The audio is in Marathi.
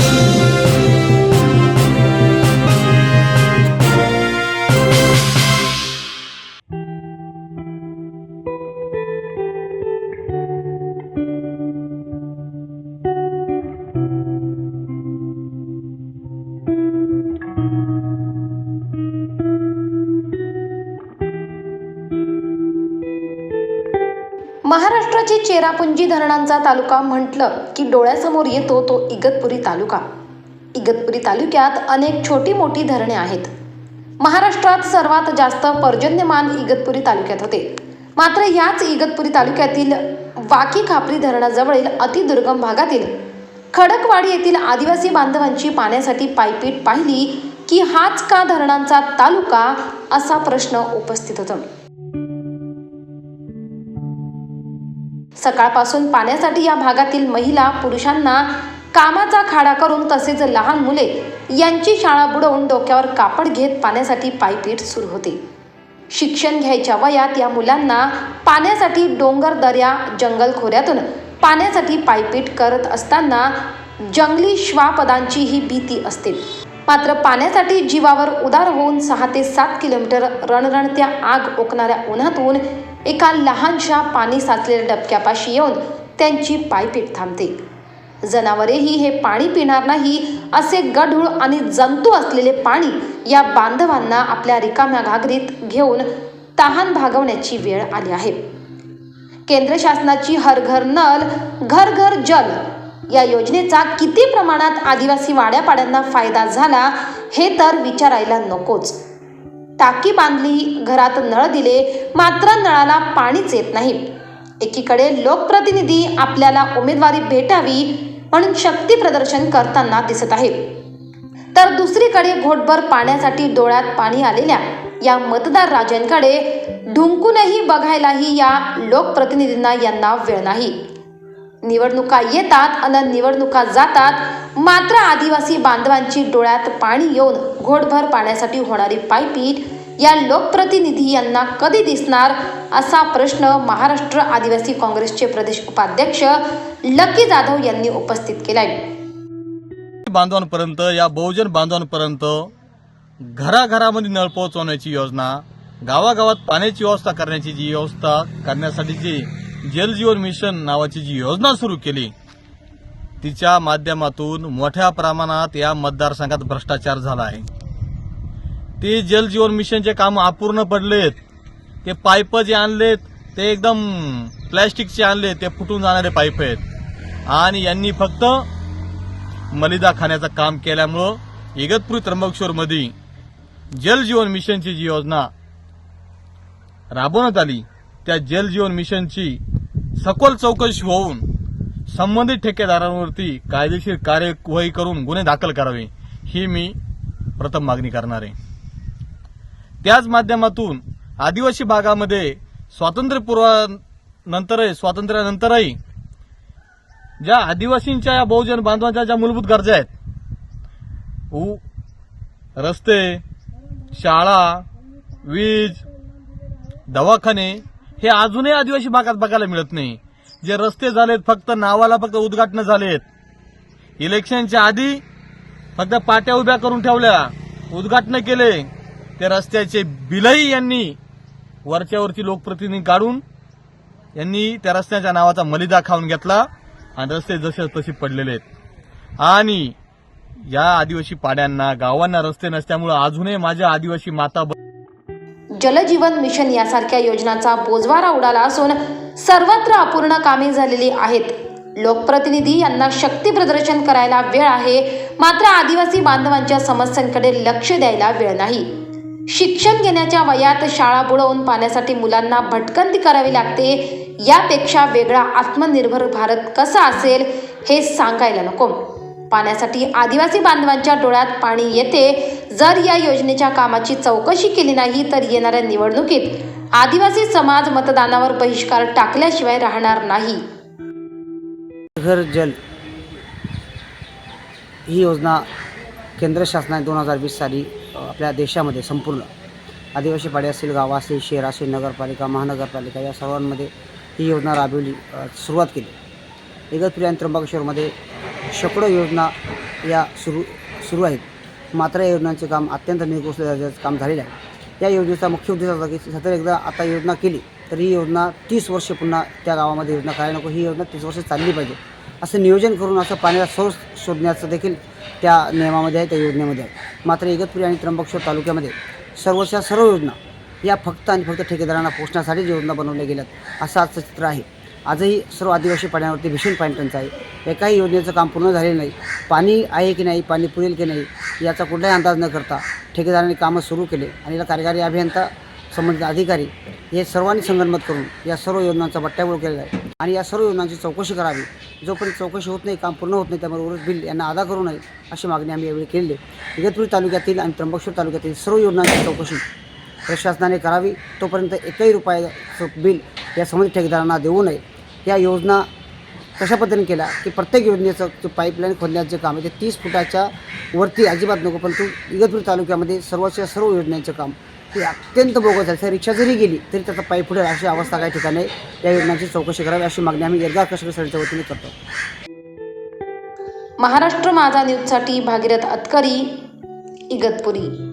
Thank you. महाराष्ट्राची चेरापुंजी धरणांचा तालुका म्हटलं की डोळ्यासमोर येतो तो इगतपुरी तालुका. इगतपुरी तालुक्यात अनेक छोटी मोठी धरणे आहेत. महाराष्ट्रात सर्वात जास्त पर्जन्यमान इगतपुरी तालुक्यात होते. मात्र याच इगतपुरी तालुक्यातील वाकी खापरी धरणाजवळील अतिदुर्गम भागातील खडकवाडी येथील आदिवासी बांधवांची पाण्यासाठी पायपीट पाहिली की हाच का धरणांचा तालुका असा प्रश्न उपस्थित होतो. सकाळपासून पाण्यासाठी या भागातील महिला पुरुषांना कामाचा खाडा करून तसेच लहान मुले यांची शाळा बुडवून डोक्यावर कापड घेत पाण्यासाठी पायपीट सुरू होते. शिक्षण घ्यायच्या वयात या मुलांना पाण्यासाठी डोंगर दर्या जंगल खोऱ्यातून पाण्यासाठी पायपीट करत असताना जंगली श्वापदांची ही भीती असते. मात्र पाण्यासाठी जीवावर उदार होऊन सहा ते सात किलोमीटर रणरणत्या आग ओकणाऱ्या उन्हातून एका लहानशा पाणी साचलेल्या डबक्यापाशी येऊन त्यांची पायपीट थांबते. जनावरेही हे पाणी पिणार नाही असे गढूळ आणि जंतू असलेले पाणी या बांधवांना आपल्या रिकाम्या घागरीत घेऊन तहान भागवण्याची वेळ आली आहे. केंद्र शासनाची हर घर नल घर घर जल या योजनेचा किती प्रमाणात आदिवासी वाड्यापाड्यांना फायदा झाला हे तर विचारायला नकोच. टाकी बांधली घरात नळ दिले मात्र नळाला पाणीच येत नाही. एकीकडे लोकप्रतिनिधी आपल्याला उमेदवारी भेटावी म्हणून शक्ती प्रदर्शन करताना दिसत आहे तर दुसरीकडे घोटभर पाण्यासाठी डोळ्यात पाणी आलेल्या या मतदार राजांकडे ढुंकूनही बघायलाही या लोकप्रतिनिधींना यांना वेळ नाही. निवडणुका येतात अन निवडणुका जातात मात्र आदिवासी बांधवांची डोळ्यात पाणी येऊन घोटभर पाण्यासाठी होणारी पायपीट या लोकप्रतिनिधी यांना कधी दिसणार असा प्रश्न महाराष्ट्र आदिवासी काँग्रेसचे प्रदेश उपाध्यक्ष लकी जाधव यांनी उपस्थित केलाय. बांधवांपर्यंत या बहुजन बांधवांपर्यंत घराघरामध्ये नळ पोहोचवण्याची योजना गावागावात पाण्याची व्यवस्था करण्याची जी व्यवस्था करण्यासाठी जी जीवन मिशन नावाची जी योजना सुरू केली तिच्या माध्यमातून मोठ्या प्रमाणात या मतदारसंघात भ्रष्टाचार झाला आहे. ते जल जीवन मिशनचे काम अपूर्ण पडलेत ते पाईप जे आणलेत ते एकदम प्लॅस्टिकचे आणले ते फुटून जाणारे पाईप आहेत. आणि यांनी फक्त मलिदा खाण्याचं काम केल्यामुळं इगतपुरी त्र्यंबकेश्वरमध्ये जल जीवन मिशनची जी योजना राबवण्यात आली त्या जल जीवन मिशनची सखोल चौकशी होऊन संबंधित ठेकेदारांवरती कायदेशीर कार्यवाही करून गुन्हे दाखल करावे ही मी प्रथम मागणी करणार आहे. त्याच माध्यमातून आदिवासी भागामध्ये स्वातंत्र्यपूर्वानंतरही स्वातंत्र्यानंतरही ज्या आदिवासींच्या या बहुजन बांधवांच्या ज्या मूलभूत गरजा आहेत उ रस्ते शाळा वीज दवाखाने हे अजूनही आदिवासी भागात बघायला मिळत नाही. जे रस्ते झालेत फक्त नावाला फक्त उद्घाटन झालेत. इलेक्शनच्या आधी फक्त पाट्या उभ्या करून ठेवल्या. उद्घाटन केले. ते रस्त्याचे बिलही यांनी वरच्यावरची लोकप्रतिनिधी काढून यांनी त्या रस्त्याच्या नावाचा मलिदा खाऊन घेतला आणि रस्ते जसे तसे पडलेले आहेत. आणि या आदिवासी पाड्यांना गावांना रस्ते नसल्यामुळे अजूनही माझ्या आदिवासी माता जलजीवन मिशन यासारख्या योजनांचा बोजवारा उडाला असून सर्वत्र अपूर्ण कामे झालेली आहेत. लोकप्रतिनिधी यांना शक्ती प्रदर्शन करायला वेळ आहे. मात्र आदिवासी बांधवांच्या समस्यांकडे लक्ष द्यायला वेळ नाही. शिक्षण घेण्याच्या वयात शाळा बुडवून पाण्यासाठी मुलांना भटकंती करावी लागते. यापेक्षा वेगळा आत्मनिर्भर भारत कसा असेल हे सांगायला नको. पाण्यासाठी आदिवासी बांधवांच्या डोळ्यात पाणी येते. जर या योजनेच्या कामाची चौकशी केली नाही तर येणाऱ्या निवडणुकीत आदिवासी समाज मतदानावर बहिष्कार टाकल्याशिवाय राहणार नाही. घर जल ही योजना केंद्र शासनाने दोन हजार वीस साली आपल्या देशामध्ये संपूर्ण आदिवासी पाडे असतील गावं असतील शहर असेल नगरपालिका महानगरपालिका या सर्वांमध्ये ही योजना राबवली सुरुवात केली. इगतपुरी आणि त्र्यंबकेश्वरमध्ये शेकडो योजना या सुरू सुरू आहेत. मात्र या योजनांचे काम अत्यंत निकृष्ट दर्जाचं काम झालेलं आहे. या योजनेचा मुख्य उद्देश होता की सतत एकदा आता योजना केली तर ही योजना तीस वर्षे पुन्हा त्या गावामध्ये योजना करायला नको. ही योजना तीस वर्ष चालली पाहिजे. असं नियोजन करून असं पाण्याचा सोर्स शोधण्याचं देखील त्या नियमामध्ये आहे त्या योजनेमध्ये आहे. मात्र इगतपुरी आणि त्र्यंबकेश्वर तालुक्यामध्ये सर्वच्या सर्व योजना या फक्त आणि फक्त ठेकेदारांना पोचण्यासाठीच योजना बनवल्या गेल्यात असं आजचं चित्र आहे. आजही सर्व आदिवासी पाण्यावरती भीषण पाणी टंचाई आहे. एकाही योजनेचं काम पूर्ण झालेलं नाही. पाणी आहे की नाही पाणी पुरेल की नाही याचा कुठलाही अंदाज न करता ठेकेदारांनी कामं सुरू केले आणि याला कार्यकारी अभियंता संबंधित अधिकारी हे सर्वांनी संगनमत करून या सर्व योजनांचा बट्ट्याबोळ केलेला आहे. आणि या सर्व योजनांची चौकशी करावी. जोपर्यंत चौकशी होत नाही काम पूर्ण होत नाही त्यामुळे उरस बिल यांना अदा करू नये अशी मागणी आम्ही यावेळी केलेली आहे. इगतपुरी तालुक्यातील आणि त्र्यंबकेश्वर तालुक्यातील सर्व योजनांची चौकशी प्रशासनाने करावी. तोपर्यंत एकही रुपयाचं बिल या संबंधित ठेकेदारांना देऊ नये. या योजना कशा पद्धतीने केल्या? की प्रत्येक योजनेचं जे पाईपलाईन खोदण्याचं जे काम आहे ते तीस फुटाच्या वरती अजिबात नको परंतु इगतपूर तालुक्यामध्ये सर्वच्या सर्व योजनांचं काम हे अत्यंत बोगस आहे तर रिक्षा जरी गेली तरी त्याचा पाईप फुटेल अशी अवस्था काही ठिकाणी या योजनांची चौकशी करावी अशी मागणी आम्ही एल्गार कष्ट संघटनेच्या वतीने करतो. महाराष्ट्र माझा न्यूजसाठी भागीरथ अतकरी इगतपुरी.